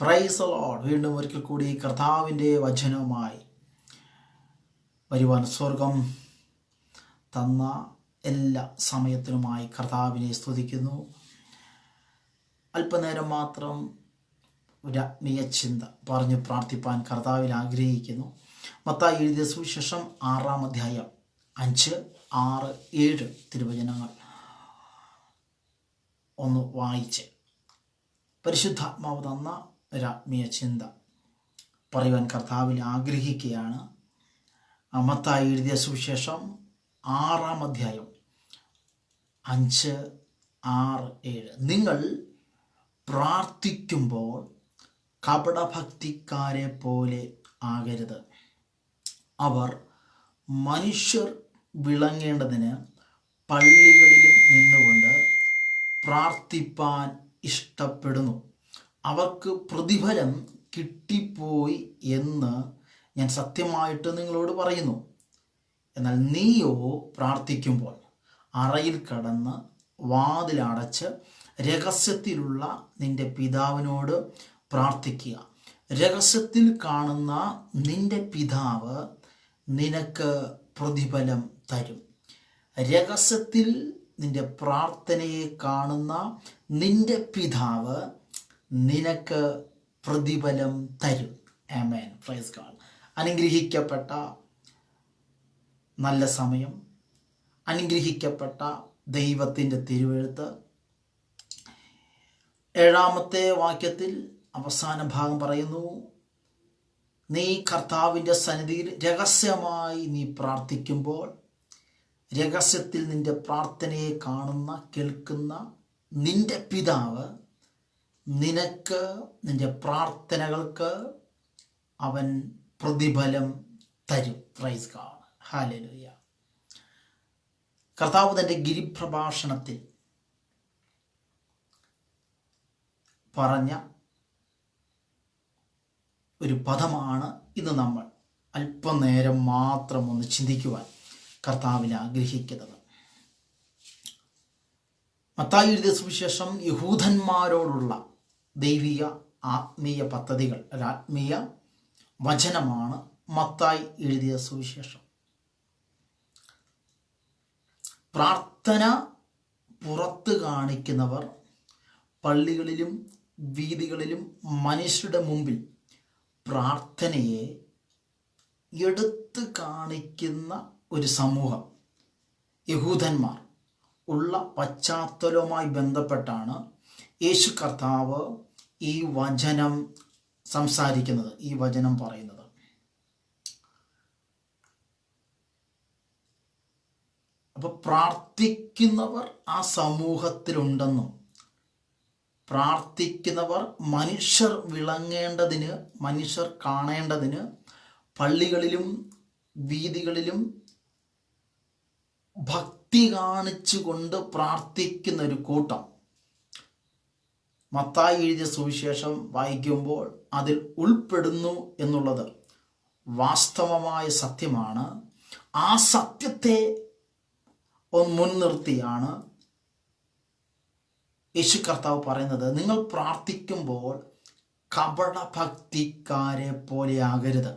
Price load വീണ്ടും ഒരിക്കൽ കൂടി കർത്താവിന്റെ വചനവുമായി വരുവാൻ സ്വർഗം തന്ന എല്ലാ സമയത്തിനുമായി കർത്താവിനെ സ്തുതിക്കുന്നു. അല്പനേരം മാത്രം ഒരു ആത്മീയ ചിന്ത പറഞ്ഞു പ്രാർത്ഥിപ്പാൻ കർത്താവിൽ ആഗ്രഹിക്കുന്നു. മത്തായി എഴുതിയ സുവിശേഷം ആറാം അധ്യായം അഞ്ച് ആറ് ഏഴ് തിരുവചനങ്ങൾ ഒന്ന് വായിച്ച്. പരിശുദ്ധാത്മാവ് തന്ന ഒരാത്മീയ ചിന്ത പറയുവാൻ കർത്താവിൽ ആഗ്രഹിക്കുകയാണ്. അമത്തായി എഴുതിയ സുവിശേഷം ആറാം അധ്യായം അഞ്ച് ആറ് ഏഴ്. നിങ്ങൾ പ്രാർത്ഥിക്കുമ്പോൾ കപടഭക്തിക്കാരെ പോലെ ആകരുത്. അവർ മനുഷ്യർ വിളങ്ങേണ്ടതിന് പള്ളികളിലും നിന്നുകൊണ്ട് പ്രാർത്ഥിപ്പാൻ ഇഷ്ടപ്പെടുന്നു. അവർക്ക് പ്രതിഫലം കിട്ടിപ്പോയി എന്ന് ഞാൻ സത്യമായിട്ട് നിങ്ങളോട് പറയുന്നു. എന്നാൽ നീയോ പ്രാർത്ഥിക്കുമ്പോൾ അറയിൽ കടന്ന് വാതിലടച്ച് രഹസ്യത്തിലുള്ള നിന്റെ പിതാവിനോട് പ്രാർത്ഥിക്കുക. രഹസ്യത്തിൽ കാണുന്ന നിന്റെ പിതാവ് നിനക്ക് പ്രതിഫലം തരും. രഹസ്യത്തിൽ നിന്റെ പ്രാർത്ഥനയെ കാണുന്ന നിന്റെ പിതാവ് നിനക്ക് പ്രതിഫലം തരും. ആമേൻ. പ്രൈസ് ഗാഡ് അനുഗ്രഹിക്കപ്പെട്ട നല്ല സമയം. അനുഗ്രഹിക്കപ്പെട്ട ദൈവത്തിന്റെ തിരുവെഴുത്ത്. ഏഴാമത്തെ വാക്യത്തിൽ അവസാന ഭാഗം പറയുന്നു നീ കർത്താവിന്റെ സന്നിധിയിൽ രഹസ്യമായി നീ പ്രാർത്ഥിക്കുമ്പോൾ രഹസ്യത്തിൽ നിന്റെ പ്രാർത്ഥനയെ കാണുന്ന കേൾക്കുന്ന നിന്റെ പിതാവ് നിനക്ക് നിന്റെ പ്രാർത്ഥനകൾക്ക് അവൻ പ്രതിഫലം തരും. പ്രൈസ് കാണ് ഹാലലുയ കർത്താവ് തന്റെ ഗിരിപ്രഭാഷണത്തിൽ പറഞ്ഞ ഒരു പദമാണ് ഇന്ന് നമ്മൾ അല്പനേരം മാത്രം ഒന്ന് ചിന്തിക്കുവാൻ കർത്താവിൽ ആഗ്രഹിക്കുന്നത്. മത്തായി എഴുതിയ സുവിശേഷം യഹൂദന്മാരോടുള്ള ദൈവിക ആത്മീയ പദ്ധതികൾ ആത്മീയ വചനമാണ് മത്തായി എഴുതിയ സുവിശേഷം. പ്രാർത്ഥന പുറത്ത് കാണിക്കുന്നവർ പള്ളികളിലും വീതികളിലും മനുഷ്യരുടെ മുമ്പിൽ പ്രാർത്ഥനയെ എടുത്തു കാണിക്കുന്ന ഒരു സമൂഹം. യഹൂദന്മാർ ഉള്ള പശ്ചാത്തലവുമായി ബന്ധപ്പെട്ടാണ് യേശു കർത്താവ് ഈ വചനം സംസാരിക്കുന്നത് ഈ വചനം പറയുന്നത്. അപ്പൊ പ്രാർത്ഥിക്കുന്നവർ ആ സമൂഹത്തിലുണ്ടെന്നും പ്രാർത്ഥിക്കുന്നവർ മനുഷ്യർ വിളങ്ങേണ്ടതിന് മനുഷ്യർ കാണേണ്ടതിന് പള്ളികളിലും വീതികളിലും ഭക്തി കാണിച്ചുകൊണ്ട് പ്രാർത്ഥിക്കുന്ന ഒരു കൂട്ടം. മത്തായി എഴുതിയ സുവിശേഷം വായിക്കുമ്പോൾ അതിൽ ഉൾപ്പെടുന്നു എന്നുള്ളത് വാസ്തവമായ സത്യമാണ്. ആ സത്യത്തെ മുൻനിർത്തിയാണ് യേശു കർത്താവ് പറയുന്നത്. നിങ്ങൾ പ്രാർത്ഥിക്കുമ്പോൾ കപടഭക്തിക്കാരെ പോലെ ആകരുത്.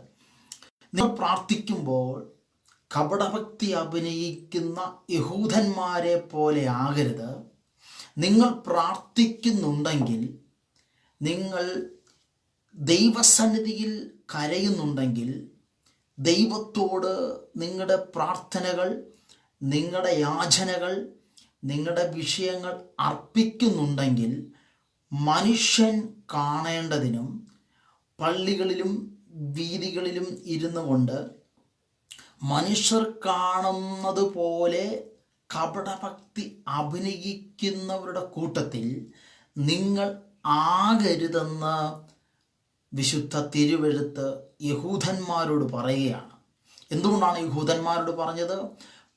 നിങ്ങൾ പ്രാർത്ഥിക്കുമ്പോൾ കപടഭക്തി അഭിനയിക്കുന്ന യഹൂദന്മാരെ പോലെ ആകരുത്. നിങ്ങൾ പ്രാർത്ഥിക്കുന്നുണ്ടെങ്കിൽ നിങ്ങൾ ദൈവസന്നിധിയിൽ കരയുന്നുണ്ടെങ്കിൽ ദൈവത്തോട് നിങ്ങളുടെ പ്രാർത്ഥനകൾ നിങ്ങളുടെ യാചനകൾ നിങ്ങളുടെ വിഷയങ്ങൾ അർപ്പിക്കുന്നുണ്ടെങ്കിൽ മനുഷ്യൻ കാണേണ്ടതിനും പള്ളികളിലും വീതികളിലും ഇരുന്നു കൊണ്ട് മനുഷ്യർ കാണുന്നത് പോലെ കപടഭക്തി അഭിനയിക്കുന്നവരുടെ കൂട്ടത്തിൽ നിങ്ങൾ ആകരുതെന്ന് വിശുദ്ധ തിരുവെഴുത്ത് യഹൂദന്മാരോട് പറയുകയാണ്. എന്തുകൊണ്ടാണ് യഹൂദന്മാരോട് പറഞ്ഞത്?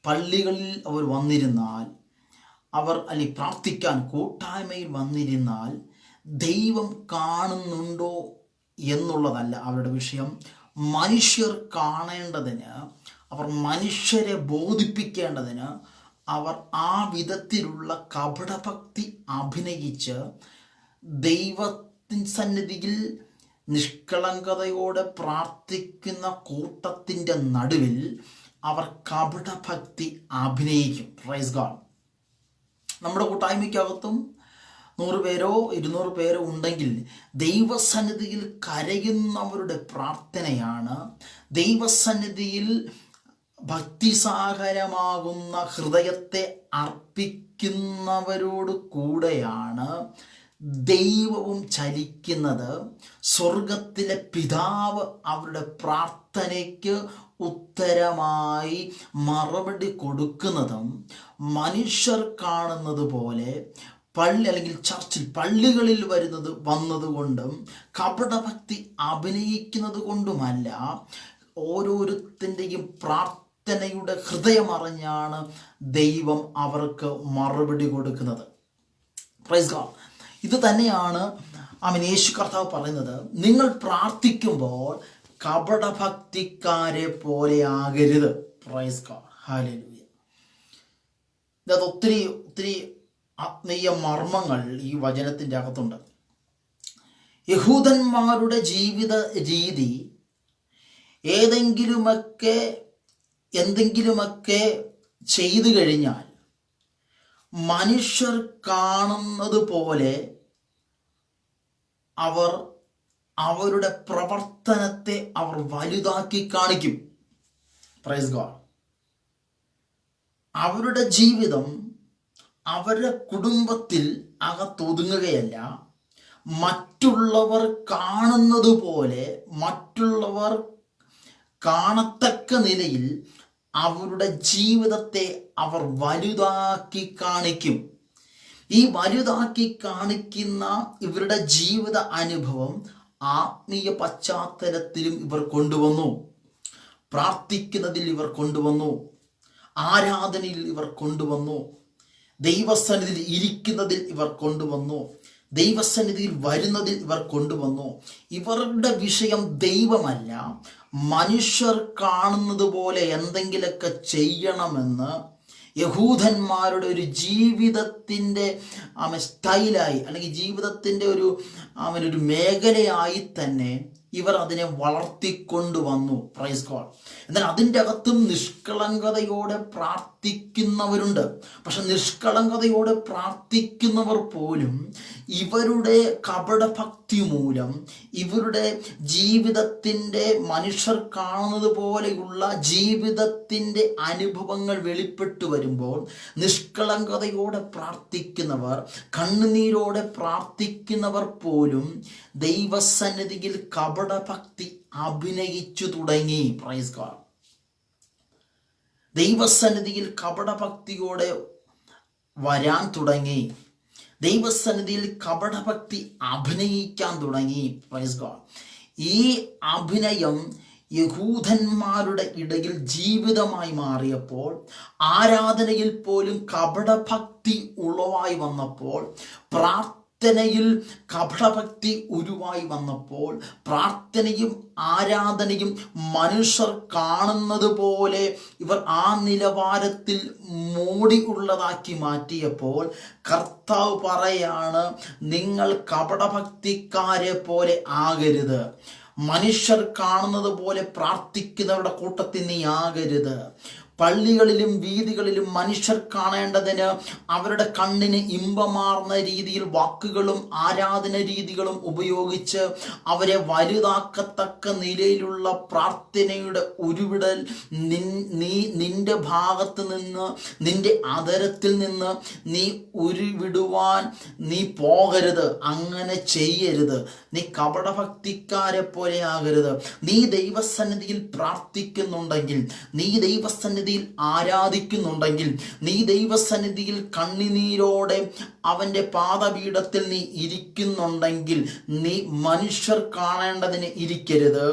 പള്ളികളിൽ അവർ വന്നിരുന്നാൽ അവർ അല്ലെ പ്രാർത്ഥിക്കാൻ കൂട്ടായ്മയിൽ വന്നിരുന്നാൽ ദൈവം കാണുന്നുണ്ടോ എന്നുള്ളതല്ല അവരുടെ വിഷയം. മനുഷ്യർ കാണേണ്ടതിന് അവർ മനുഷ്യരെ ബോധിപ്പിക്കേണ്ടതിന് അവർ ആ വിധത്തിലുള്ള കപടഭക്തി അഭിനയിച്ച് ദൈവ ദൈവത്തിൻ സന്നിധിയിൽ നിഷ്കളങ്കതയോടെ പ്രാർത്ഥിക്കുന്ന കൂട്ടത്തിന്റെ നടുവിൽ അവർ കപടഭക്തി അഭിനയിക്കും. പ്രൈസ് ഗാഡ് നമ്മുടെ കൂട്ടായ്മയ്ക്കകത്തും നൂറ് പേരോ ഇരുന്നൂറ് പേരോ ഉണ്ടെങ്കിൽ ദൈവസന്നിധിയിൽ കരയുന്നവരുടെ പ്രാർത്ഥനയാണ് ദൈവസന്നിധിയിൽ ഭക്തിസാഗരമാകുന്ന ഹൃദയത്തെ അർപ്പിക്കുന്നവരോട് കൂടെയാണ് ദൈവവും ചലിക്കുന്നത്. സ്വർഗത്തിലെ പിതാവ് അവരുടെ പ്രാർത്ഥനയ്ക്ക് ഉത്തരമായി മറുപടി കൊടുക്കുന്നതും മനുഷ്യർ കാണുന്നത് പോലെ പള്ളി അല്ലെങ്കിൽ ചർച്ചിൽ പള്ളികളിൽ വരുന്നത് വന്നതുകൊണ്ടും കപടഭക്തി അഭിനയിക്കുന്നത് കൊണ്ടുമല്ല ഓരോരുത്തന്റെയും പ്രാർത്ഥനയുടെ ഹൃദയമറിഞ്ഞാണ് ദൈവം അവർക്ക് മറുപടി കൊടുക്കുന്നത്. പ്രൈസ് ഗോഡ് ഇത് തന്നെയാണ് അവൻ യേശു കർത്താവ് പറയുന്നത് നിങ്ങൾ പ്രാർത്ഥിക്കുമ്പോൾ കപടഭക്തിക്കാരെ പോലെ ആകരുത്. പ്രൈസ് ഗോഡ് ഹാലലൂയ ഇത് ഒത്തിരി ഒത്തിരി ആത്മീയ മർമ്മങ്ങൾ ഈ വചനത്തിന്റെ അകത്തുണ്ട്. യഹൂദന്മാരുടെ ജീവിത രീതി ഏതെങ്കിലുമൊക്കെ എന്തെങ്കിലുമൊക്കെ ചെയ്തു കഴിഞ്ഞാൽ മനുഷ്യർ കാണുന്നത് പോലെ അവർ അവരുടെ പ്രവർത്തനത്തെ അവർ വലുതാക്കി കാണിക്കും. പ്രൈസ് ഗോഡ് അവരുടെ ജീവിതം അവരുടെ കുടുംബത്തിൽ അകത്തൊതുങ്ങുകയല്ല. മറ്റുള്ളവർ കാണുന്നത് പോലെ മറ്റുള്ളവർ കാണത്തക്ക നിലയിൽ അവരുടെ ജീവിതത്തെ അവർ വലുതാക്കി കാണിക്കും. ഈ വലുതാക്കി കാണിക്കുന്ന ഇവരുടെ ജീവിത അനുഭവം ആത്മീയ പശ്ചാത്തലത്തിലും ഇവർ കൊണ്ടുവന്നു. പ്രാർത്ഥിക്കുന്നതിൽ ഇവർ കൊണ്ടുവന്നു. ആരാധനയിൽ ഇവർ കൊണ്ടുവന്നു. ദൈവസന്നിധിയിൽ ഇരിക്കുന്നതിൽ ഇവർ കൊണ്ടുവന്നു. ദൈവസന്നിധിയിൽ വരുന്നതിൽ ഇവർ കൊണ്ടുവന്നു. ഇവരുടെ വിഷയം ദൈവമല്ല മനുഷ്യർ കാണുന്നത് പോലെ എന്തെങ്കിലുമൊക്കെ ചെയ്യണമെന്ന് യഹൂദന്മാരുടെ ഒരു ജീവിതത്തിന്റെ അവൻ സ്റ്റൈലായി അല്ലെങ്കിൽ ജീവിതത്തിന്റെ ഒരു അവനൊരു മേഖലയായി തന്നെ ഇവർ അതിനെ വളർത്തിക്കൊണ്ടു വന്നു പ്രൈസ് കോൾ എന്നാൽ അതിന്റെ അകത്തും നിഷ്കളങ്കതയോടെ പ്രാർത്ഥിക്കുന്നവരുണ്ട്. പക്ഷെ നിഷ്കളങ്കതയോടെ പ്രാർത്ഥിക്കുന്നവർ പോലും ഇവരുടെ കപടഭക്തി മൂലം ഇവരുടെ ജീവിതത്തിന്റെ മനുഷ്യർ കാണുന്നത് പോലെയുള്ള ജീവിതത്തിന്റെ അനുഭവങ്ങൾ വെളിപ്പെട്ടു വരുമ്പോൾ നിഷ്കളങ്കതയോടെ പ്രാർത്ഥിക്കുന്നവർ കണ്ണുനീരോടെ പ്രാർത്ഥിക്കുന്നവർ പോലും ദൈവസന്നിധിയിൽ കപടഭക്തി അഭിനയിച്ചു തുടങ്ങി. പ്രൈസ് ഗോഡ് ദൈവസന്നിധിയിൽ കപടഭക്തിയോടെ വരാൻ തുടങ്ങി. ദൈവസന്നിധിയിൽ കപടഭക്തി അഭിനയിക്കാൻ തുടങ്ങി. പ്രൈസ് ഗോഡ് ഈ അഭിനയം യഹൂദന്മാരുടെ ഇടയിൽ ജീവിതമായി മാറിയപ്പോൾ ആരാധനയിൽ പോലും കപടഭക്തി ഉളവായി വന്നപ്പോൾ പ്രാർത്ഥന പ്രാർത്ഥനയിൽ കപടഭക്തി ഉരുവായി വന്നപ്പോൾ പ്രാർത്ഥനയും ആരാധനയും മനുഷ്യർ കാണുന്നത് പോലെ ഇവർ ആ നിലവാരത്തിൽ മൂടി ഉള്ളതാക്കി മാറ്റിയപ്പോൾ കർത്താവ് പറയാണ് നിങ്ങൾ കപടഭക്തിക്കാരെ പോലെ ആകരുത്. മനുഷ്യർ കാണുന്നത് പോലെ പ്രാർത്ഥിക്കുന്നവരുടെ കൂട്ടത്തിൽ നീ ആകരുത്. പള്ളികളിലും വീതികളിലും മനുഷ്യർ കാണേണ്ടതിന് അവരുടെ കണ്ണിന് ഇമ്പമാർന്ന രീതിയിൽ വാക്കുകളും ആരാധന രീതികളും ഉപയോഗിച്ച് അവരെ വലുതാക്കത്തക്ക നിലയിലുള്ള പ്രാർത്ഥനയുടെ ഉരുവിടൽ നീ നിന്റെ ഭാഗത്ത് നിന്ന് നിന്റെ അതരത്തിൽ നിന്ന് നീ ഉരുവിടുവാൻ നീ പോകരുത് അങ്ങനെ ചെയ്യരുത്. നീ കപടഭക്തിക്കാരെ പോലെ ആകരുത്. നീ ദൈവസന്നിധിയിൽ പ്രാർത്ഥിക്കുന്നുണ്ടെങ്കിൽ നീ ദൈവസന്നിധി ദൈവസന്നിധിയിൽ ആരാധിക്കുന്നുണ്ടെങ്കിൽ നീ ദൈവസന്നിധിയിൽ കണ്ണിനീരോടെ അവന്റെ പാദപീഠത്തിൽ നീ ഇരിക്കുന്നുണ്ടെങ്കിൽ നീ മനുഷ്യർ കാണേണ്ടതിന് ഇരിക്കരുത്.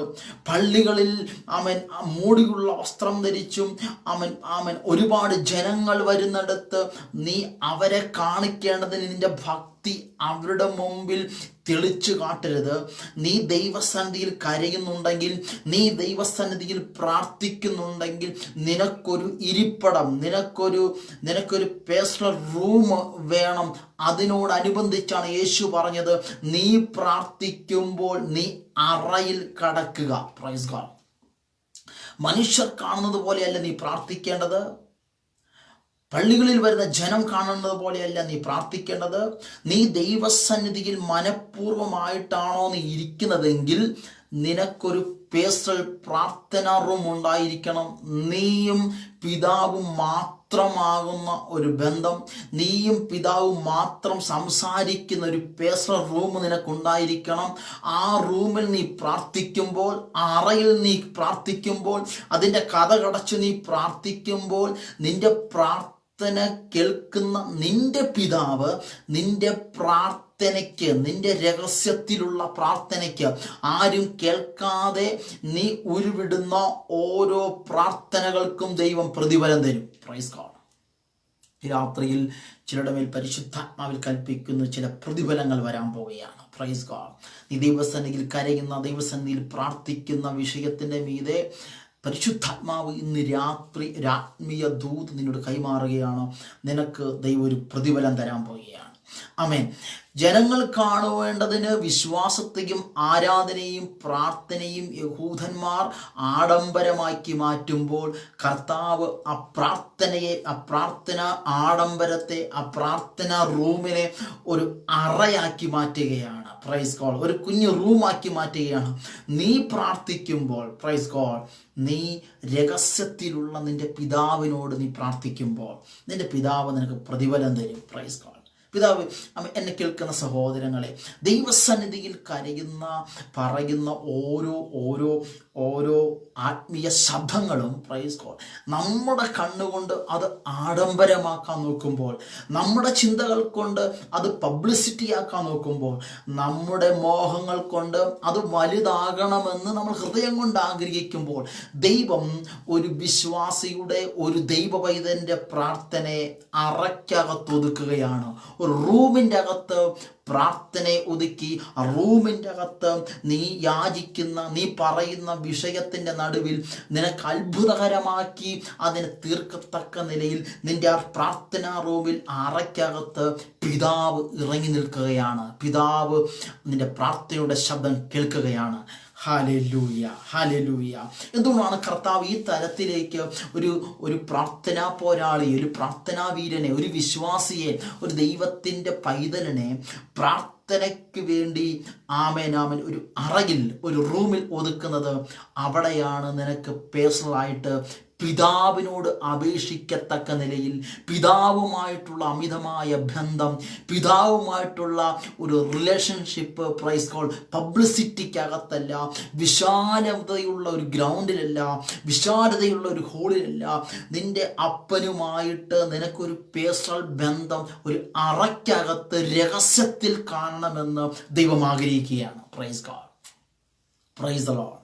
പള്ളികളിൽ അവൻ മൂടിയുള്ള വസ്ത്രം ധരിച്ചും അവൻ അവൻ ഒരുപാട് ജനങ്ങൾ വരുന്നിടത്ത് നീ അവരെ കാണിക്കേണ്ടതിന് നിന്റെ ഭക്തി അവരുടെ മുമ്പിൽ തെളിച്ചു കാട്ടരുത്. നീ ദൈവസന്നിധിയിൽ കരയുന്നുണ്ടെങ്കിൽ നീ ദൈവസന്നിധിയിൽ പ്രാർത്ഥിക്കുന്നുണ്ടെങ്കിൽ നിനക്കൊരു ഇരിപ്പടം നിനക്കൊരു നിനക്കൊരു പേഴ്സണൽ റൂം വേണം. അതിനോടനുബന്ധിച്ചാണ് യേശു പറഞ്ഞത് നീ പ്രാർത്ഥിക്കുമ്പോൾ നീ അറയിൽ കടക്കുക. പ്രൈസ് ഗോഡ് മനുഷ്യർ കാണുന്നത് പോലെയല്ല നീ പ്രാർത്ഥിക്കേണ്ടത്. പള്ളികളിൽ വരുന്ന ജനം കാണുന്നത് പോലെയല്ല നീ പ്രാർത്ഥിക്കേണ്ടത്. നീ ദൈവസന്നിധിയിൽ മനഃപൂർവമായിട്ടാണോ നീ ഇരിക്കുന്നതെങ്കിൽ നിനക്കൊരു പേഴ്സണൽ പ്രാർത്ഥനാ റൂം ഉണ്ടായിരിക്കണം. നീയും പിതാവും മാത്രമാകുന്ന ഒരു ബന്ധം. നീയും പിതാവും മാത്രം സംസാരിക്കുന്ന ഒരു പേഴ്സണൽ റൂം നിനക്കുണ്ടായിരിക്കണം. ആ റൂമിൽ നീ പ്രാർത്ഥിക്കുമ്പോൾ ആ അറയിൽ നീ പ്രാർത്ഥിക്കുമ്പോൾ അതിന്റെ കഥ കടച്ച് നീ പ്രാർത്ഥിക്കുമ്പോൾ നിന്റെ പ്രാർത്ഥന കേൾക്കുന്ന നിന്റെ പിതാവ് നിന്റെ പ്രാർത്ഥനയ്ക്ക് നിന്റെ രഹസ്യത്തിലുള്ള പ്രാർത്ഥനയ്ക്ക് ആരും കേൾക്കാതെ നീ ഉരുവിടുന്ന ഓരോ പ്രാർത്ഥനകൾക്കും ദൈവം പ്രതിഫലം തരും. പ്രൈസ് ഈ രാത്രിയിൽ ചിലരുടെ മേൽ പരിശുദ്ധാത്മാവിൽ കൽപ്പിക്കുന്ന ചില പ്രതിഫലങ്ങൾ വരാൻ പോവുകയാണ്. പ്രൈസ് ഗോഡ് നീ ദൈവസന്നിധിയിൽ കരയുന്ന ദൈവസന്നിധിയിൽ പ്രാർത്ഥിക്കുന്ന വിഷയത്തിന്റെ മീതെ പരിശുദ്ധാത്മാവ് ഇന്ന് രാത്രി രാത്മീയ ദൂത് നിന്നോട് കൈമാറുകയാണ്. നിനക്ക് ദൈവം ഒരു പ്രതിഫലം തരാൻ പോവുകയാണ്. ആമേൻ. ജനങ്ങൾ കാണുവേണ്ടതിന് വിശ്വാസത്തെയും ആരാധനയും പ്രാർത്ഥനയും യഹൂദന്മാർ ആഡംബരമാക്കി മാറ്റുമ്പോൾ കർത്താവ് ആ പ്രാർത്ഥനയെ ആ പ്രാർത്ഥന ആഡംബരത്തെ ആ പ്രാർത്ഥന റൂമിനെ ഒരു അറയാക്കി മാറ്റുകയാണ്. പ്രൈസ് കോൾ ഒരു കുഞ്ഞു റൂമാക്കി മാറ്റുകയാണ്. നീ പ്രാർത്ഥിക്കുമ്പോൾ പ്രൈസ് കോൾ നീ രഹസ്യത്തിലുള്ള നിന്റെ പിതാവിനോട് നീ പ്രാർത്ഥിക്കുമ്പോൾ നിന്റെ പിതാവ് നിനക്ക് പ്രതിഫലം തരും. പ്രൈസ് കോൾ പിതാവ് എന്നെ കേൾക്കുന്ന സഹോദരങ്ങളെ ദൈവസന്നിധിയിൽ കരയുന്ന പറയുന്ന ഓരോ ഓരോ ഓരോ ആത്മീയ ശബ്ദങ്ങളും പ്രൈസ് കോൾ നമ്മുടെ കണ്ണുകൊണ്ട് അത് ആഡംബരമാക്കാൻ നോക്കുമ്പോൾ നമ്മുടെ ചിന്തകൾ കൊണ്ട് അത് പബ്ലിസിറ്റി ആക്കാൻ നോക്കുമ്പോൾ നമ്മുടെ മോഹങ്ങൾ കൊണ്ട് അത് വലുതാകണമെന്ന് നമ്മൾ ഹൃദയം കൊണ്ട് ആഗ്രഹിക്കുമ്പോൾ ദൈവം ഒരു വിശ്വാസിയുടെ ഒരു ദൈവവൈദന്റെ പ്രാർത്ഥനയെ അറയ്ക്കകത്ത് ഒതുക്കുകയാണ്. ഒരു റൂമിന്റെ അകത്ത് പ്രാർത്ഥനയെ ഒതുക്കി റൂമിന്റെ അകത്ത് നീ യാചിക്കുന്ന നീ പറയുന്ന വിഷയത്തിന്റെ നടുവിൽ നിനക്ക് അത്ഭുതകരമാക്കി അതിനെ തീർക്കത്തക്ക നിലയിൽ നിന്റെ ആ പ്രാർത്ഥനാ റൂമിൽ അറയ്ക്കകത്ത് പിതാവ് ഇറങ്ങി നിൽക്കുകയാണ്. പിതാവ് നിന്റെ പ്രാർത്ഥനയുടെ ശബ്ദം കേൾക്കുകയാണ്. Hallelujah hallelujah. എന്തുകൊണ്ടാണ് കർത്താവ് ഈ തലത്തിലേക്ക് ഒരു ഒരു പ്രാർത്ഥനാ പോരാളിയെ ഒരു പ്രാർത്ഥനാ വീരനെ ഒരു വിശ്വാസിയെ ഒരു ദൈവത്തിന്റെ പൈതലിനെ പ്രാർത്ഥനയ്ക്ക് വേണ്ടി ആമേൻ ഒരു അറയിൽ ഒരു റൂമിൽ ഒതുക്കുന്നത് അവിടെയാണ് നിനക്ക് പേഴ്സണലായിട്ട് പിതാവിനോട് അപേക്ഷിക്കത്തക്ക നിലയിൽ പിതാവുമായിട്ടുള്ള അമിതമായ ബന്ധം പിതാവുമായിട്ടുള്ള ഒരു റിലേഷൻഷിപ്പ് പ്രൈസ് കോൾ പബ്ലിസിറ്റിക്കകത്തല്ല വിശാലതയുള്ള ഒരു ഗ്രൗണ്ടിലല്ല വിശാലതയുള്ള ഒരു ഹോളിലല്ല നിന്റെ അപ്പനുമായിട്ട് നിനക്കൊരു പേഴ്സണൽ ബന്ധം ഒരു അറയ്ക്കകത്ത് രഹസ്യത്തിൽ കാണണമെന്ന് ദൈവം ആഗ്രഹിക്കുകയാണ്. Praise call praise alone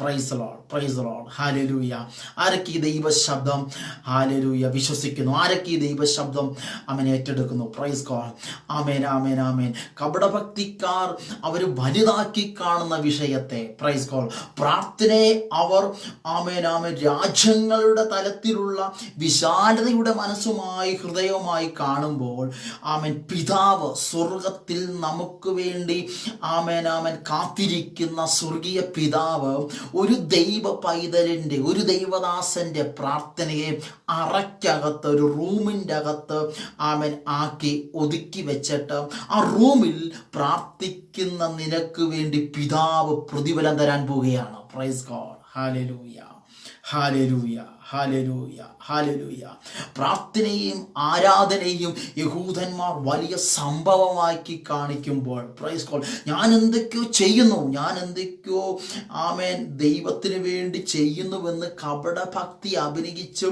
praise Lord praise Lord hallelujah ആരൊക്കെ ഈ ദൈവ ശബ്ദം ഹാലലൂയ വിശ്വസിക്കുന്നു. ആരൊക്കെ ഈ ദൈവ ശബ്ദം അവൻ ഏറ്റെടുക്കുന്നു? പ്രൈസ് കോൾ ആമേൻ ആമേൻ ആമേൻ കപടഭക്തിക്കാർ അവർ വലുതാക്കി കാണുന്ന വിഷയത്തെ പ്രൈസ് കോൾ പ്രാർത്ഥനയെ അവർ ആമേൻ ആമേൻ രാജ്യങ്ങളുടെ തലത്തിലുള്ള വിശാലതയുടെ മനസ്സുമായി ഹൃദയവുമായി കാണുമ്പോൾ ആമേൻ പിതാവ് സ്വർഗത്തിൽ നമുക്ക് വേണ്ടി ആമേൻ ആമേൻ കാത്തിരിക്കുന്ന സ്വർഗീയ പിതാവ് ഒരു ദൈവ പൈതലിന്റെ ഒരു ദൈവദാസന്റെ പ്രാർത്ഥനയെ അറയ്ക്കകത്ത് ഒരു റൂമിന്റെ അകത്ത് അവൻ ആക്കി ഒതുക്കി വെച്ചിട്ട് ആ റൂമിൽ പ്രാർത്ഥിക്കുന്ന നിനക്ക് വേണ്ടി പിതാവ് പ്രതിഫലം തരാൻ പോവുകയാണ്. Praise God hallelujah hallelujah hallelujah hallelujah. പ്രാർത്ഥനയും ആരാധനയും യഹൂദന്മാർ വലിയ സംഭവമാക്കി കാണിക്കുമ്പോൾ പ്രൈസ് കോൾ ഞാൻ എന്തൊക്കെയോ ചെയ്യുന്നു ഞാൻ എന്തൊക്കെയോ ആമേൻ ദൈവത്തിന് വേണ്ടി ചെയ്യുന്നുവെന്ന് കപടഭക്തി അഭിനയിച്ച്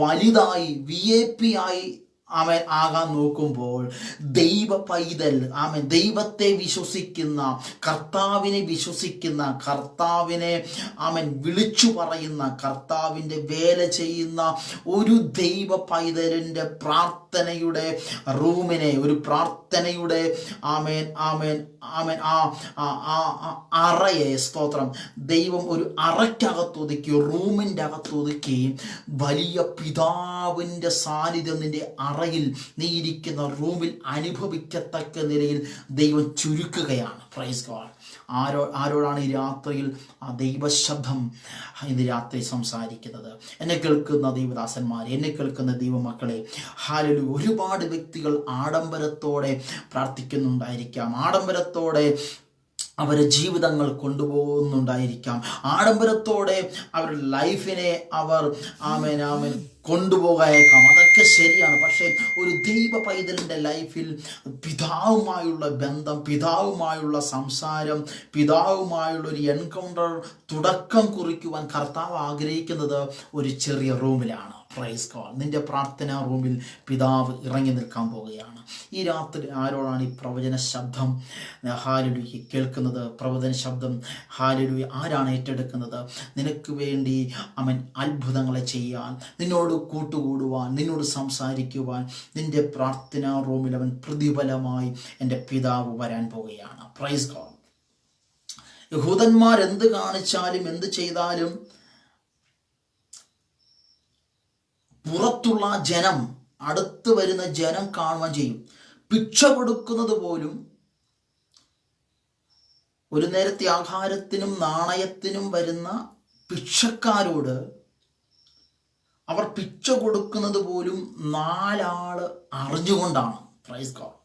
വലുതായി വി എ പി ആയി അവൻ ആകാൻ നോക്കുമ്പോൾ ദൈവ പൈതൽ ആമൻ. ദൈവത്തെ വിശ്വസിക്കുന്ന കർത്താവിനെ വിശ്വസിക്കുന്ന കർത്താവിനെ ആമൻ വിളിച്ചു പറയുന്ന കർത്താവിന്റെ വേല ചെയ്യുന്ന ഒരു ദൈവ പൈതലിന്റെ പ്രാർത്ഥന പ്രാർത്ഥനയുടെ റൂമിനെ ഒരു പ്രാർത്ഥനയുടെ ആമേൻ ആമേൻ ആമേൻ ആ അറയെ സ്തോത്രം. ദൈവം ഒരു അറയ്ക്കകത്തൊതുക്കി റൂമിന്റെ അകത്തൊതുക്കി വലിയ പിതാവിന്റെ സാന്നിധ്യം നിന്റെ അറയിൽ നീ ഇരിക്കുന്ന റൂമിൽ അനുഭവിക്കത്തക്ക നിലയിൽ ദൈവം ചുരുക്കുകയാണ്. പ്രൈസ് ഗോഡ് ആരോ ആരോടാണ് ഈ രാത്രിയിൽ ആ ദൈവശബ്ദം ഇന്ന് രാത്രി സംസാരിക്കുന്നത്? എന്നെ കേൾക്കുന്ന ദൈവദാസന്മാരെ എന്നെ കേൾക്കുന്ന ദൈവമക്കളെ ഹാലലു ഒരുപാട് വ്യക്തികൾ ആഡംബരത്തോടെ പ്രാർത്ഥിക്കുന്നുണ്ടായിരിക്കാം. ആഡംബരത്തോടെ അവരുടെ ജീവിതങ്ങൾ കൊണ്ടുപോകുന്നുണ്ടായിരിക്കാം. ആഡംബരത്തോടെ അവരുടെ ലൈഫിനെ അവർ ആമേൻ ആമേൻ കൊണ്ടുപോകായേക്കാം. അതൊക്കെ ശരിയാണ്. പക്ഷേ ഒരു ദൈവ പൈതലിന്റെ ലൈഫിൽ പിതാവുമായുള്ള ബന്ധം പിതാവുമായുള്ള സംസാരം പിതാവുമായുള്ള ഒരു എൻകൗണ്ടർ തുടക്കം കുറിക്കുവാൻ കർത്താവ് ആഗ്രഹിക്കുന്നത് ഒരു ചെറിയ റൂമിലാണ്. പ്രൈസ് കോൾ നിന്റെ പ്രാർത്ഥനാ റൂമിൽ പിതാവ് ഇറങ്ങി നിൽക്കാൻ പോവുകയാണ്. ഈ രാത്രി ആരോടാണ് ഈ പ്രവചന ശബ്ദം? ഹാലുലി കേൾക്കുന്നത് പ്രവചന ശബ്ദം. ഹാലുലി ആരാണ് ഏറ്റെടുക്കുന്നത്? നിനക്ക് വേണ്ടി അവൻ അത്ഭുതങ്ങളെ ചെയ്യാൻ നിന്നോട് കൂട്ടുകൂടുവാൻ നിന്നോട് സംസാരിക്കുവാൻ നിന്റെ പ്രാർത്ഥനാ റൂമിൽ അവൻ പ്രതിഫലമായി എന്റെ പിതാവ് വരാൻ പോവുകയാണ്. പ്രൈസ് കോൾ യഹൂദന്മാർ എന്ത് കാണിച്ചാലും എന്ത് ചെയ്താലും പുറത്തുള്ള ജനം അടുത്ത് വരുന്ന ജനം കാണുവാൻ ചെയ്യും. ഭിക്ഷ കൊടുക്കുന്നത് പോലും ഒരു നേരത്തെ ആഹാരത്തിനും നാണയത്തിനും വരുന്ന ഭിക്ഷക്കാരോട് അവർ പിച്ച കൊടുക്കുന്നത് പോലും നാലാൾ അറിഞ്ഞുകൊണ്ടാണ്. പ്രൈസ് ഗോഡ്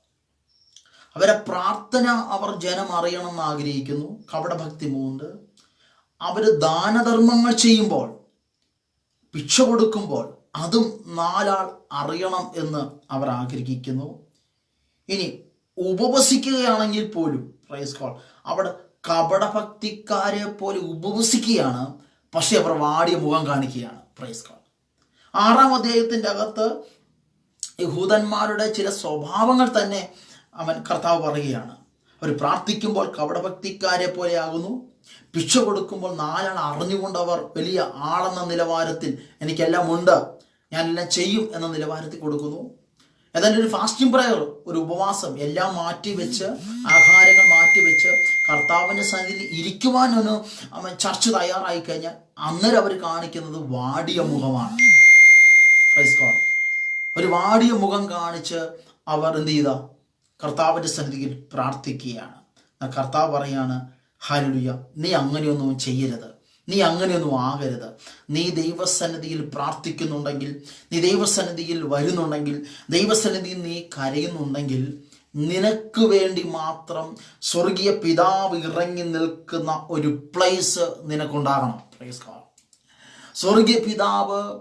അവരെ പ്രാർത്ഥന അവർ ജനം അറിയണമെന്ന് ആഗ്രഹിക്കുന്നു. കപടഭക്തി മൂണ്ട്. അവർ ദാനധർമ്മങ്ങൾ ചെയ്യുമ്പോൾ പിച്ച കൊടുക്കുമ്പോൾ അതും നാലാൾ അറിയണം എന്ന് അവർ ആഗ്രഹിക്കുന്നു. ഇനി ഉപവസിക്കുകയാണെങ്കിൽ പോലും പ്രൈസ് കോൾ അവിടെ കപടഭക്തിക്കാരെ പോലെ ഉപവസിക്കുകയാണ് പക്ഷെ അവർ വാടിയ മുഖം കാണിക്കുകയാണ് പ്രൈസ് കോൾ ആറാം അദ്ദേഹത്തിന്റെ അകത്ത് യഹൂദന്മാരുടെ ചില സ്വഭാവങ്ങൾ തന്നെ അവൻ കർത്താവ് പറയുകയാണ്. അവർ പ്രാർത്ഥിക്കുമ്പോൾ കപടഭക്തിക്കാരെ പോലെയാകുന്നു ഭിക്ഷ കൊടുക്കുമ്പോൾ നാലാൾ അറിഞ്ഞുകൊണ്ട് അവർ വലിയ ആളെന്ന നിലവാരത്തിൽ എനിക്കെല്ലാം ഉണ്ട് ഞാനെല്ലാം ചെയ്യും എന്ന നിലവാരത്തിൽ കൊടുക്കുന്നു. ഏതാണ്ട് ഒരു ഫാസ്റ്റിംഗ് പ്രയർ ഒരു ഉപവാസം എല്ലാം മാറ്റി വെച്ച് ആഹാരങ്ങൾ മാറ്റി വെച്ച് കർത്താവിന്റെ സന്നിധിയിൽ ഇരിക്കുവാൻ ഒന്ന് ചർച്ച തയ്യാറായി കഴിഞ്ഞാൽ അന്നേരം അവർ കാണിക്കുന്നത് വാടിയ മുഖമാണ്. ഒരു വാടിയ മുഖം കാണിച്ച് അവർ എന്ത് ചെയ്ത? കർത്താവിന്റെ സന്നിധിയിൽ പ്രാർത്ഥിക്കുകയാണ്. കർത്താവ് പറയാണ് ഹാലുയ നീ അങ്ങനെയൊന്നും ചെയ്യരുത്. നീ അങ്ങനെയൊന്നും ആകരുത്. നീ ദൈവസന്നിധിയിൽ പ്രാർത്ഥിക്കുന്നുണ്ടെങ്കിൽ നീ ദൈവസന്നിധിയിൽ വരുന്നുണ്ടെങ്കിൽ ദൈവസന്നിധിയിൽ നീ കരയുന്നുണ്ടെങ്കിൽ നിനക്ക് വേണ്ടി മാത്രം സ്വർഗീയ പിതാവ് ഇറങ്ങി നിൽക്കുന്ന ഒരു പ്ലേസ് നിനക്കുണ്ടാകണം. പ്ലേസ്. സ്വർഗീയ പിതാവ്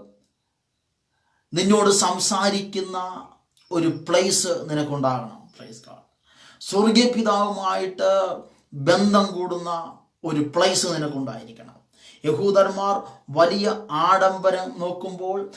നിന്നോട് സംസാരിക്കുന്ന ഒരു പ്ലേസ് നിനക്കുണ്ടാകണം. പ്ലേസ് സ്വർഗീയ പിതാവുമായിട്ട് ബന്ധം കൂടുന്ന ഒരു പ്ലേസ് നിനക്കുണ്ടായിരിക്കണം. യഹൂദന്മാർ വലിയ ആഡംബരം നോക്കുമ്പോൾ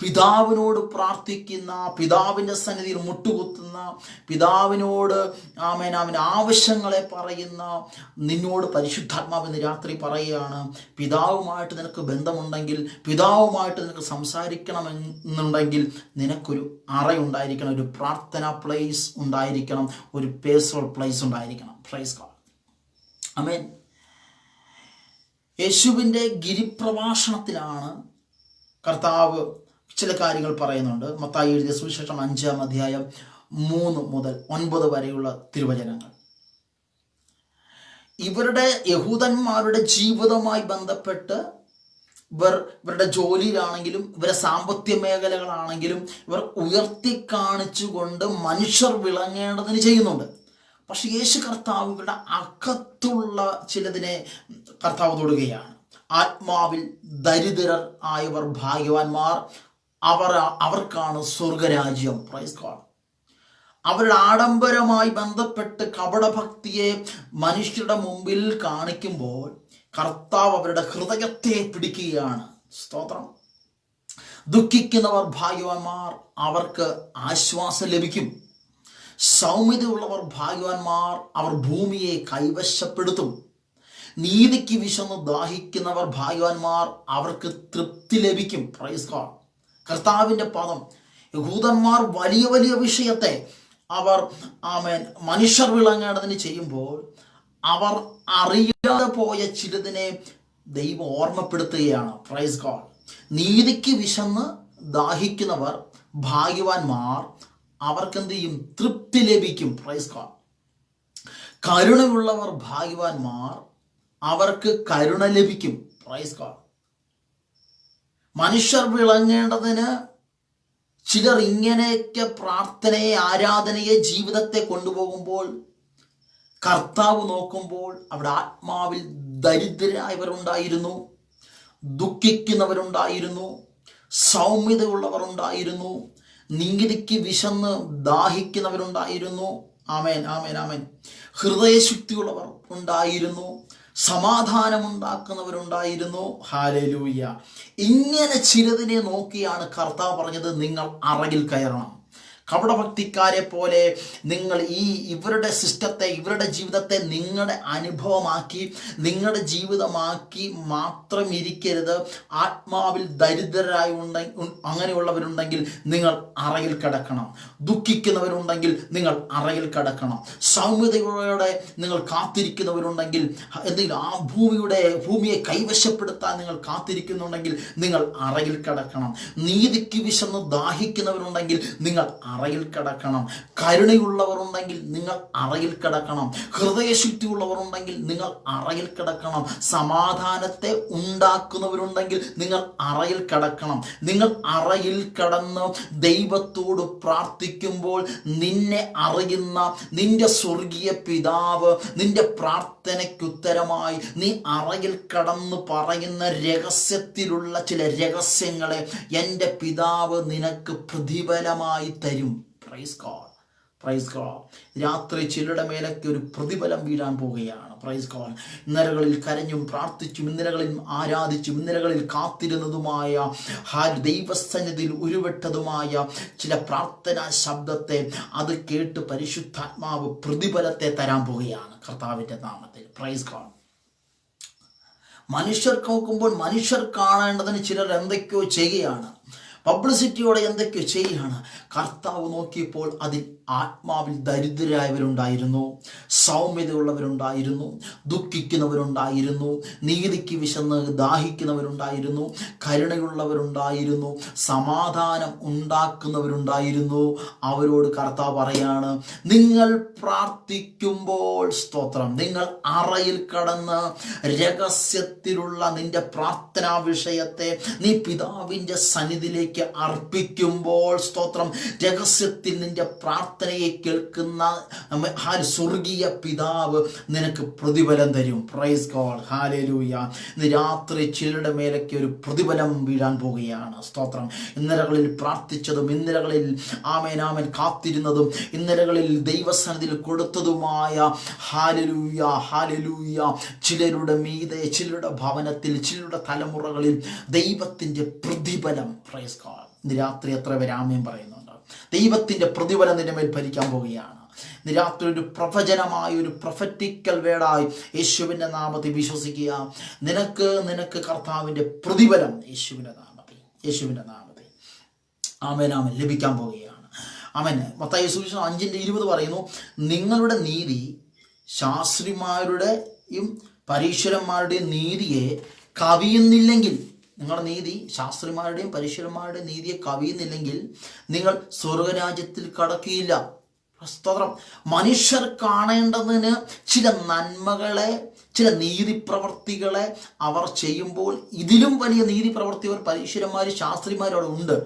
പിതാവിനോട് പ്രാർത്ഥിക്കുന്ന പിതാവിന്റെ സന്നിധിയിൽ മുട്ടുകുത്തുന്ന പിതാവിനോട് ആമേൻ ആവശ്യങ്ങളെ പറയുന്ന നിന്നോട് പരിശുദ്ധാത്മാവ് ഇന്ന് രാത്രി പറയുകയാണ് പിതാവുമായിട്ട് നിനക്ക് ബന്ധമുണ്ടെങ്കിൽ പിതാവുമായിട്ട് നിനക്ക് സംസാരിക്കണമെന്നുണ്ടെങ്കിൽ നിനക്കൊരു അറയുണ്ടായിരിക്കണം ഒരു പ്രാർത്ഥന പ്ലേസ് ഉണ്ടായിരിക്കണം ഒരു പേഴ്സണൽ പ്ലേസ് ഉണ്ടായിരിക്കണം. പ്രൈസ് കാൾ അമേൻ യേശുവിന്റെ ഗിരിപ്രഭാഷണത്തിലാണ് കർത്താവ് ചില കാര്യങ്ങൾ പറയുന്നുണ്ട്. മത്തായി എഴുതിയ സുവിശേഷം അഞ്ചാം അധ്യായം മൂന്ന് മുതൽ ഒൻപത് വരെയുള്ള തിരുവചനങ്ങൾ. ഇവരുടെ യഹൂദന്മാരുടെ ജീവിതവുമായി ബന്ധപ്പെട്ട് ഇവർ ഇവരുടെ ജോലിയിലാണെങ്കിലും ഇവരെ സാമ്പത്തിക മേഖലകളാണെങ്കിലും ഇവർ ഉയർത്തി കാണിച്ചുകൊണ്ട് മനുഷ്യർ വിളങ്ങേണ്ടതിന് ചെയ്യുന്നുണ്ട്. പക്ഷെ യേശു കർത്താവുകളുടെ അകത്തുള്ള ചിലതിനെ കർത്താവ് തൊടുകയാണ്. ആത്മാവിൽ ദരിദ്രർ ആയവർ ഭാഗ്യവാന്മാർ അവർ അവർക്കാണ് സ്വർഗരാജ്യം. പ്രൈസ് ഗോഡ് അവരുടെ ആഡംബരമായി ബന്ധപ്പെട്ട് കപടഭക്തിയെ മനുഷ്യരുടെ മുമ്പിൽ കാണിക്കുമ്പോൾ കർത്താവ് അവരുടെ ഹൃദയത്തെ പിടിക്കുകയാണ്. സ്തോത്രം. ദുഃഖിക്കുന്നവർ ഭാഗ്യവാന്മാർ അവർക്ക് ആശ്വാസം ലഭിക്കും. സൗമ്യതയുള്ളവർ ഭാഗ്യവാന്മാർ അവർ ഭൂമിയെ കൈവശപ്പെടുത്തും. നീതിക്ക് വിശന്ന് ദാഹിക്കുന്നവർ ഭാഗ്യവാന്മാർ അവർക്ക് തൃപ്തി ലഭിക്കും. പ്രൈസ് ഗോഡ് കർത്താവിന്റെ പദം. യഹൂദന്മാർ വലിയ വലിയ വിഷയത്തെ അവർ ആമേൻ മനുഷ്യർ വിളങ്ങേണ്ടതിന് ചെയ്യുമ്പോൾ അവർ അറിയാതെ പോയ ചിലതിനെ ദൈവം ഓർമ്മപ്പെടുത്തുകയാണ്. പ്രൈസ് ഗോഡ് നീതിക്ക് വിശന്ന് ദാഹിക്കുന്നവർ ഭാഗ്യവാന്മാർ അവർക്കെന്ത് ചെയ്യും തൃപ്തി ലഭിക്കും. പ്രൈസ് ഗോഡ് കരുണയുള്ളവർ ഭാഗ്യവാന്മാർ അവർക്ക് കരുണ ലഭിക്കും. പ്രൈസ് ഗോഡ് മനുഷ്യർ വിളങ്ങേണ്ടതിന് ചിലർ ഇങ്ങനെയൊക്കെ പ്രാർത്ഥനയെ ആരാധനയെ ജീവിതത്തെ കൊണ്ടുപോകുമ്പോൾ കർത്താവ് നോക്കുമ്പോൾ അവിടെ ആത്മാവിൽ ദരിദ്രരായവരുണ്ടായിരുന്നു ദുഃഖിക്കുന്നവരുണ്ടായിരുന്നു സൗമ്യതയുള്ളവർ ഉണ്ടായിരുന്നു നീതിക്ക് വിശന്ന് ദാഹിക്കുന്നവരുണ്ടായിരുന്നു. ആമേൻ ആമേൻ ആമേൻ. ഹൃദയശുദ്ധിയുള്ളവർ ഉണ്ടായിരുന്നു. സമാധാനമുണ്ടാക്കുന്നവരുണ്ടായിരുന്നു. ഹാലലൂയ. ഇങ്ങനെ ചിലതിനെ നോക്കിയാണ് കർത്താവ് പറഞ്ഞത് നിങ്ങൾ അറകിൽ കയറണം. കപടഭക്തിക്കാരെ പോലെ നിങ്ങൾ ഈ ഇവരുടെ സിസ്റ്റത്തെ ഇവരുടെ ജീവിതത്തെ നിങ്ങളുടെ അനുഭവമാക്കി നിങ്ങളുടെ ജീവിതമാക്കി മാത്രം ഇരിക്കരുത്. ആത്മാവിൽ ദരിദ്രരായി ഉണ്ടെ അങ്ങനെയുള്ളവരുണ്ടെങ്കിൽ നിങ്ങൾ അറയിൽ കിടക്കണം. ദുഃഖിക്കുന്നവരുണ്ടെങ്കിൽ നിങ്ങൾ അറയിൽ കിടക്കണം. സൗമ്യതയോടെ നിങ്ങൾ കാത്തിരിക്കുന്നവരുണ്ടെങ്കിൽ എന്തെങ്കിലും ആ ഭൂമിയുടെ ഭൂമിയെ കൈവശപ്പെടുത്താൻ നിങ്ങൾ കാത്തിരിക്കുന്നുണ്ടെങ്കിൽ നിങ്ങൾ അറയിൽ കിടക്കണം. നീതിക്ക് വിശന്ന് ദാഹിക്കുന്നവരുണ്ടെങ്കിൽ നിങ്ങൾ അറയിൽ കിടക്കണം. കരുണയുള്ളവർ ഉണ്ടെങ്കിൽ നിങ്ങൾ അറയിൽ കിടക്കണം. ഹൃദയശുദ്ധിയുള്ളവർ ഉണ്ടെങ്കിൽ നിങ്ങൾ അറയിൽ കിടക്കണം. സമാധാനത്തെ ഉണ്ടാക്കുന്നവരുണ്ടെങ്കിൽ നിങ്ങൾ അറയിൽ കിടക്കണം. നിങ്ങൾ അറയിൽ കിടന്ന് ദൈവത്തോട് പ്രാർത്ഥിക്കുമ്പോൾ നിന്നെ അറിയുന്ന നിന്റെ സ്വർഗീയ പിതാവ് നിന്റെ പ്രാർത്ഥനയ്ക്കുത്തരമായി നീ അറയിൽ കടന്ന് പറയുന്ന രഹസ്യത്തിലുള്ള ചില രഹസ്യങ്ങളെ എന്റെ പിതാവ് നിനക്ക് പ്രതിഫലമായി തരും. പ്രൈസ് ഗോഡ് പ്രൈസ് ഗോഡ് രാത്രി ചിലരുടെ മേലൊക്കെ ഒരു പ്രതിഫലം വീഴാൻ പോവുകയാണ് പ്രൈസ് ഗോഡ് ഇന്നലകളിൽ കരഞ്ഞും പ്രാർത്ഥിച്ചും ഇന്നലകളിൽ ആരാധിച്ചും ഇന്നലകളിൽ കാത്തിരുന്നതുമായ ദൈവസന്നിധിയിൽ ഉരുവിട്ടതുമായ ചില പ്രാർത്ഥനാ ശബ്ദത്തെ അത് കേട്ട് പരിശുദ്ധാത്മാവ് പ്രതിഫലത്തെ തരാൻ പോവുകയാണ് കർത്താവിന്റെ നാമത്തിൽ. പ്രൈസ് ഗോഡ് മനുഷ്യർ നോക്കുമ്പോൾ മനുഷ്യർ കാണേണ്ടതിന് ചിലർ എന്തൊക്കെയോ ചെയ്യുകയാണ്. പബ്ലിസിറ്റിയോടെ എന്തൊക്കെയോ ചെയ്യുകയാണ്? കർത്താവ് നോക്കിയപ്പോൾ അതിൽ ആത്മാവിൽ ദരിദ്രരായവരുണ്ടായിരുന്നു സൗമ്യതയുള്ളവരുണ്ടായിരുന്നു ദുഃഖിക്കുന്നവരുണ്ടായിരുന്നു നീതിക്ക് വിശന്ന് ദാഹിക്കുന്നവരുണ്ടായിരുന്നു കരുണയുള്ളവരുണ്ടായിരുന്നു സമാധാനം ഉണ്ടാക്കുന്നവരുണ്ടായിരുന്നു. അവരോട് കർത്താവ് പറയാണ് നിങ്ങൾ പ്രാർത്ഥിക്കുമ്പോൾ സ്തോത്രം. നിങ്ങൾ അറയിൽ കടന്ന് രഹസ്യത്തിലുള്ള നിന്റെ പ്രാർത്ഥനാ വിഷയത്തെ നീ പിതാവിന്റെ സന്നിധിയിലേക്ക് അർപ്പിക്കുമ്പോൾ സ്തോത്രം. രഹസ്യത്തിൽ നിന്റെ പ്രാർത്ഥനയെ കേൾക്കുന്ന സ്വർഗീയ പിതാവ് നിനക്ക് പ്രതിഫലം തരും. പ്രൈസ് കോൾ ഹാലലൂയ ഇന്ന് രാത്രി ചിലരുടെ മേലൊക്കെ ഒരു പ്രതിഫലം വീഴാൻ പോവുകയാണ്. സ്തോത്രം. ഇന്നലകളിൽ പ്രാർത്ഥിച്ചതും ഇന്നലകളിൽ ആമേൻ ആമേൻ കാത്തിരുന്നതും ഇന്നലകളിൽ ദൈവസന്നിധിയിൽ കൊടുത്തതുമായ ഹാലലൂയ ഹാലലൂയ ചിലരുടെ മീതെ ചിലരുടെ ഭവനത്തിൽ ചിലരുടെ തലമുറകളിൽ ദൈവത്തിന്റെ പ്രതിഫലം. പ്രൈസ് കോൾ ഇന്ന് രാത്രി എത്ര പേര് പറയുന്നു? ദൈവത്തിന്റെ പ്രതിഫലം നിന്റെ മേൽ ഭരിക്കാൻ പോവുകയാണ്. നിരാത്രി ഒരു പ്രവചനമായ ഒരു പ്രൊഫറ്റിക്കൽ വേടായി യേശുവിന്റെ നാമത്തിൽ വിശ്വസിക്കുക. നിനക്ക് നിനക്ക് കർത്താവിന്റെ പ്രതിഫലം യേശുവിന്റെ നാമത്തിൽ യേശുവിന്റെ നാമത്തിൽ. ആമേനാമൻ ലഭിക്കാൻ പോവുകയാണ്. ആമൻ. മത്തായി സുവിശേഷം അഞ്ചിന്റെ ഇരുപത് പറയുന്നു നിങ്ങളുടെ നീതി ശാസ്ത്രിമാരുടെയും പരീശ്വരന്മാരുടെയും നീതിയെ കവിയുന്നില്ലെങ്കിൽ നിങ്ങളുടെ നീതി ശാസ്ത്രിമാരുടെയും പരിശുരന്മാരുടെയും നീതിയെ കവിയുന്നില്ലെങ്കിൽ നിങ്ങൾ സ്വർഗരാജ്യത്തിൽ കടക്കിയില്ല സ്തോത്രം. മനുഷ്യർ കാണേണ്ടതിന് ചില നന്മകളെ ചില നീതിപ്രവർത്തികളെ അവർ ചെയ്യുമ്പോൾ ഇതിലും വലിയ നീതിപ്രവർത്തി അവർ പരീശ്വരന്മാർ ശാസ്ത്രിമാരും അവിടെ ഉണ്ട്.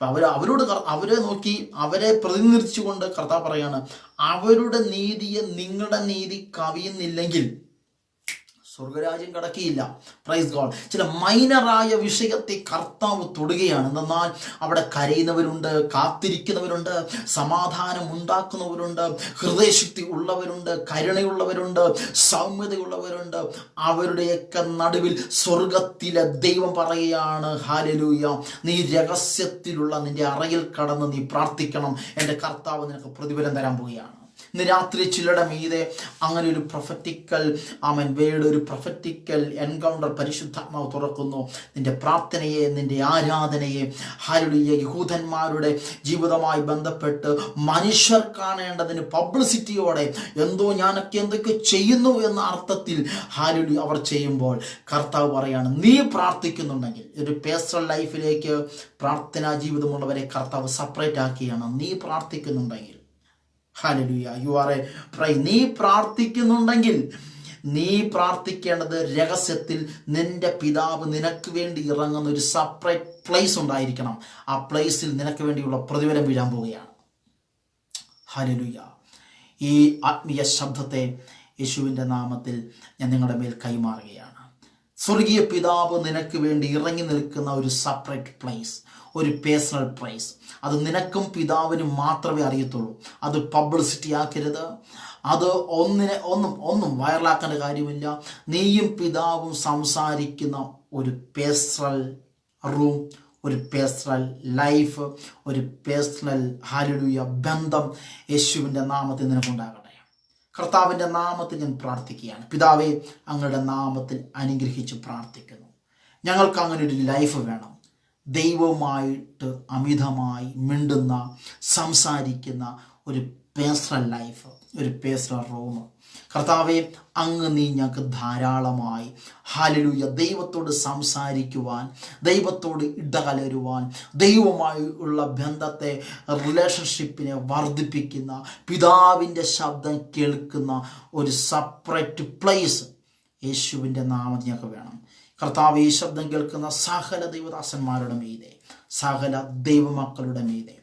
അവർ അവരോട് അവരെ നോക്കി അവരെ പ്രതിനിധിച്ചുകൊണ്ട് കർത്താവ് പറയാണ് അവരുടെ നീതിയെ നിങ്ങളുടെ നീതി കവിയുന്നില്ലെങ്കിൽ സ്വർഗരാജ്യം കടക്കിയില്ല. പ്രൈസ് ഗോൾ ചില മൈനറായ വിഷയത്തെ കർത്താവ് തൊടുകയാണ്. എന്നാൽ അവിടെ കരയുന്നവരുണ്ട് കാത്തിരിക്കുന്നവരുണ്ട് സമാധാനം ഉണ്ടാക്കുന്നവരുണ്ട് ഹൃദയശക്തി ഉള്ളവരുണ്ട് കരുണയുള്ളവരുണ്ട് സൗമ്യതയുള്ളവരുണ്ട്. അവരുടെയൊക്കെ നടുവിൽ സ്വർഗത്തിലെ ദൈവം പറയുകയാണ് ഹാലലൂയ നീ രഹസ്യത്തിലുള്ള നിന്റെ അറയിൽ കടന്ന് നീ പ്രാർത്ഥിക്കണം. എന്റെ കർത്താവ് നിനക്ക് പ്രതിഫലം തരാൻ പോവുകയാണ്. ഇന്ന് രാത്രി ചില്ലട മീതെ അങ്ങനെ ഒരു പ്രൊഫറ്റിക്കൽ ആമൻ വേട് ഒരു പ്രൊഫറ്റിക്കൽ എൻകൗണ്ടർ പരിശുദ്ധാത്മാവ് തുറക്കുന്നു. നിന്റെ പ്രാർത്ഥനയെ നിന്റെ ആരാധനയെ ഹാലുടിയ യഹൂദന്മാരുടെ ജീവിതമായി ബന്ധപ്പെട്ട് മനുഷ്യർ കാണേണ്ടതിന് പബ്ലിസിറ്റിയോടെ എന്തോ ഞാനൊക്കെ എന്തൊക്കെ ചെയ്യുന്നു എന്ന അർത്ഥത്തിൽ ഹാരുടി അവർ ചെയ്യുമ്പോൾ കർത്താവ് പറയാണ് നീ പ്രാർത്ഥിക്കുന്നുണ്ടെങ്കിൽ ഒരു പേഴ്സണൽ ലൈഫിലേക്ക് പ്രാർത്ഥനാ ജീവിതമുള്ളവരെ കർത്താവ് സെപ്പറേറ്റ് ആക്കിയാണ്. നീ പ്രാർത്ഥിക്കുന്നുണ്ടെങ്കിൽ hallelujah. You are a pray നീ പ്രാർത്ഥിക്കുന്നുണ്ടെങ്കിൽ നീ പ്രാർത്ഥിക്കേണ്ടത് രഹസ്യത്തിൽ നിന്റെ പിതാവ് നിനക്ക് വേണ്ടി ഇറങ്ങുന്ന ഒരു സെപ്പറേറ്റ് പ്ലേസ് ഉണ്ടായിരിക്കണം. ആ പ്ലേസിൽ നിനക്ക് വേണ്ടിയുള്ള പ്രതിഫലം വീഴാൻ പോവുകയാണ്. ഹലലുയ. ഈ ആത്മീയ ശബ്ദത്തെ യേശുവിന്റെ നാമത്തിൽ ഞാൻ നിങ്ങളുടെ മേൽ കൈമാറുകയാണ്. സ്വർഗീയ പിതാവ് നിനക്ക് വേണ്ടി ഇറങ്ങി നിൽക്കുന്ന ഒരു സെപ്പറേറ്റ് പ്ലേസ് ഒരു പേഴ്സണൽ പ്രൈസ് അത് നിനക്കും പിതാവിനും മാത്രമേ അറിയത്തുള്ളൂ. അത് പബ്ലിസിറ്റി ആക്കരുത്. അത് ഒന്നിനെ ഒന്നും ഒന്നും വൈറലാക്കേണ്ട കാര്യമില്ല. നീയും പിതാവും സംസാരിക്കുന്ന ഒരു പേഴ്സണൽ റൂം ഒരു പേഴ്സണൽ ലൈഫ് ഒരു പേഴ്സണൽ ഹാലുയ ബന്ധം യേശുവിന്റെ നാമത്തിൽ നിനക്കുണ്ടാകട്ടെ. കർത്താവിന്റെ നാമത്തിൽ ഞാൻ പ്രാർത്ഥിക്കുകയാണ്. പിതാവെ അങ്ങയുടെ നാമത്തിൽ അനുഗ്രഹിച്ച് പ്രാർത്ഥിക്കുന്നു. ഞങ്ങൾക്ക് അങ്ങനെ ഒരു ലൈഫ് വേണം. ദൈവവുമായിട്ട് അമിതമായി മിണ്ടുന്ന സംസാരിക്കുന്ന ഒരു പേഴ്സണൽ ലൈഫ് ഒരു പേഴ്സണൽ റൂം കർത്താവെ അങ്ങ് നീ ഞങ്ങൾക്ക് ധാരാളമായി ഹാലലൂയ ദൈവത്തോട് സംസാരിക്കുവാൻ ദൈവത്തോട് ഇടകലരുവാൻ ദൈവമായുള്ള ബന്ധത്തെ റിലേഷൻഷിപ്പിനെ വർദ്ധിപ്പിക്കുന്ന പിതാവിന്റെ ശബ്ദം കേൾക്കുന്ന ഒരു സെപ്പറേറ്റ് പ്ലേസ് യേശുവിന്റെ നാമം ഞങ്ങൾക്ക് വേണം. കർത്താവ് ഈ ശബ്ദം കേൾക്കുന്ന സകല ദൈവദാസന്മാരുടെ മീതെ സകല ദൈവമക്കളുടെ മീതെ.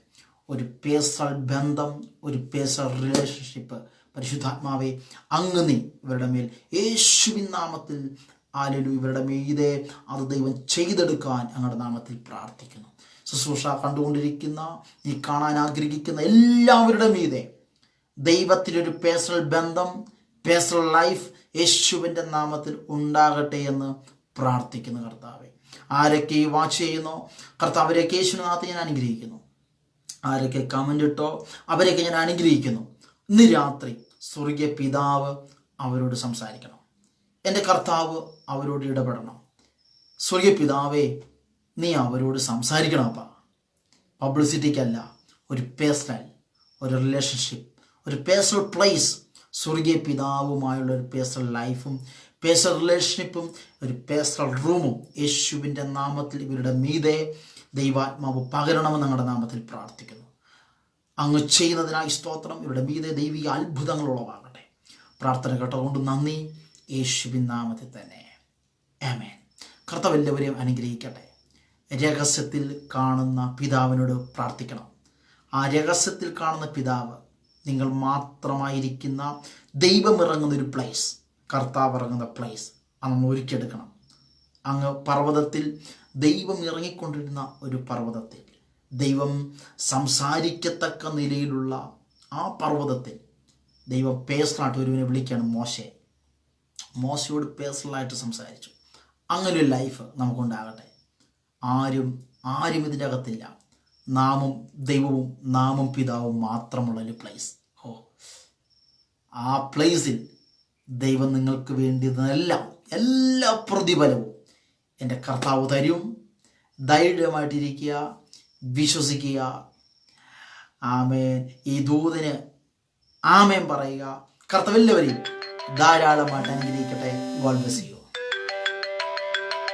ഒരു പേഴ്സണൽ ബന്ധം ഒരു പേഴ്സണൽ റിലേഷൻഷിപ്പ് പരിശുദ്ധാത്മാവെ അങ്ങ് നീ ഇവരുടെ മേൽ. യേശുവിൻ നാമത്തിൽ ആലലു ഇവരുടെ മീതെ അത് ദൈവം ചെയ്തെടുക്കാൻ അങ്ങയുടെ നാമത്തിൽ പ്രാർത്ഥിക്കുന്നു. ശുശ്രൂഷ കണ്ടുകൊണ്ടിരിക്കുന്ന നീ കാണാൻ ആഗ്രഹിക്കുന്ന എല്ലാവരുടെ മീതെ. ദൈവത്തിനൊരു പേഴ്സണൽ ബന്ധം പേഴ്സണൽ ലൈഫ് യേശുവിന്റെ നാമത്തിൽ ഉണ്ടാകട്ടെ എന്ന് പ്രാർത്ഥിക്കുന്നു കർത്താവെ. ആരൊക്കെ ഈ വാച്ച് ചെയ്യുന്നോ? കർത്താവരെയൊക്കെ യേശുനാഥ് ഞാൻ അനുഗ്രഹിക്കുന്നു. ആരൊക്കെ കമന്റ് ഇട്ടോ അവരെയൊക്കെ ഞാൻ അനുഗ്രഹിക്കുന്നു. ഇന്ന് രാത്രി സ്വർഗീയ പിതാവ് അവരോട് സംസാരിക്കണം. എന്റെ കർത്താവ് അവരോട് ഇടപെടണം. സ്വർഗീയ പിതാവേ നീ അവരോട് സംസാരിക്കണം അപ്പ. പബ്ലിസിറ്റിക്കല്ല ഒരു പേഴ്സണൽ ഒരു റിലേഷൻഷിപ്പ് ഒരു പേഴ്സണൽ പ്ലേസ് സ്വർഗീയ പിതാവുമായുള്ള ഒരു പേഴ്സണൽ ലൈഫും പേഴ്സണൽ റിലേഷൻഷിപ്പും ഒരു പേഴ്സണൽ റൂമും യേശുവിന്റെ നാമത്തിൽ ഇവരുടെ മീതെ ദൈവാത്മാവ് പകരണമെന്ന് ഞങ്ങളുടെ നാമത്തിൽ പ്രാർത്ഥിക്കുന്നു. അങ്ങ് ചെയ്യുന്നതിനായി സ്തോത്രം. ഇവരുടെ മീതെ ദൈവിക അത്ഭുതങ്ങൾ ഉളവാകട്ടെ. പ്രാർത്ഥന കേട്ടതുകൊണ്ട് നന്ദി. യേശുവിൻ നാമത്തിൽ തന്നെ. ആമേൻ. കർത്താവ് എല്ലാവരെയും അനുഗ്രഹിക്കട്ടെ. രഹസ്യത്തിൽ കാണുന്ന പിതാവിനോട് പ്രാർത്ഥിക്കണം. ആ രഹസ്യത്തിൽ കാണുന്ന പിതാവ് നിങ്ങൾ മാത്രമായിരിക്കുന്ന ദൈവമിറങ്ങുന്ന ഒരു പ്ലേസ് കർത്താവ് ഇറങ്ങുന്ന പ്ലേസ് അത് നമ്മൾ ഒരുക്കിയെടുക്കണം. അങ്ങ് പർവതത്തിൽ ദൈവം ഇറങ്ങിക്കൊണ്ടിരുന്ന ഒരു പർവതത്തിൽ ദൈവം സംസാരിക്കത്തക്ക നിലയിലുള്ള ആ പർവതത്തിൽ ദൈവം പേഴ്സണലായിട്ട് ഒരുവിനെ വിളിക്കുകയാണ് മോശയെ മോശയോട് പേഴ്സണലായിട്ട് സംസാരിച്ചു. അങ്ങനെ ഒരു ലൈഫ് നമുക്കുണ്ടാകട്ടെ. ആരും ആരും ഇതിന്റെ അകത്തില്ല. നാമും ദൈവവും നാമും പിതാവും മാത്രമുള്ള ഒരു പ്ലേസ് ഓ ആ പ്ലേസിൽ ദൈവം നിങ്ങൾക്ക് വേണ്ടിയതെല്ലാം എല്ലാ പ്രതിഫലവും എന്റെ കർത്താവ് തരും. ധൈര്യമായിട്ടിരിക്കുക വിശ്വസിക്കുക. ആമേൻ. ഈ ദൂതന് ആമേൻ പറയുക. കർത്തവെല്ലാവരെയും ധാരാളമായിട്ട് അനുഗ്രഹിക്കട്ടെ. God bless you.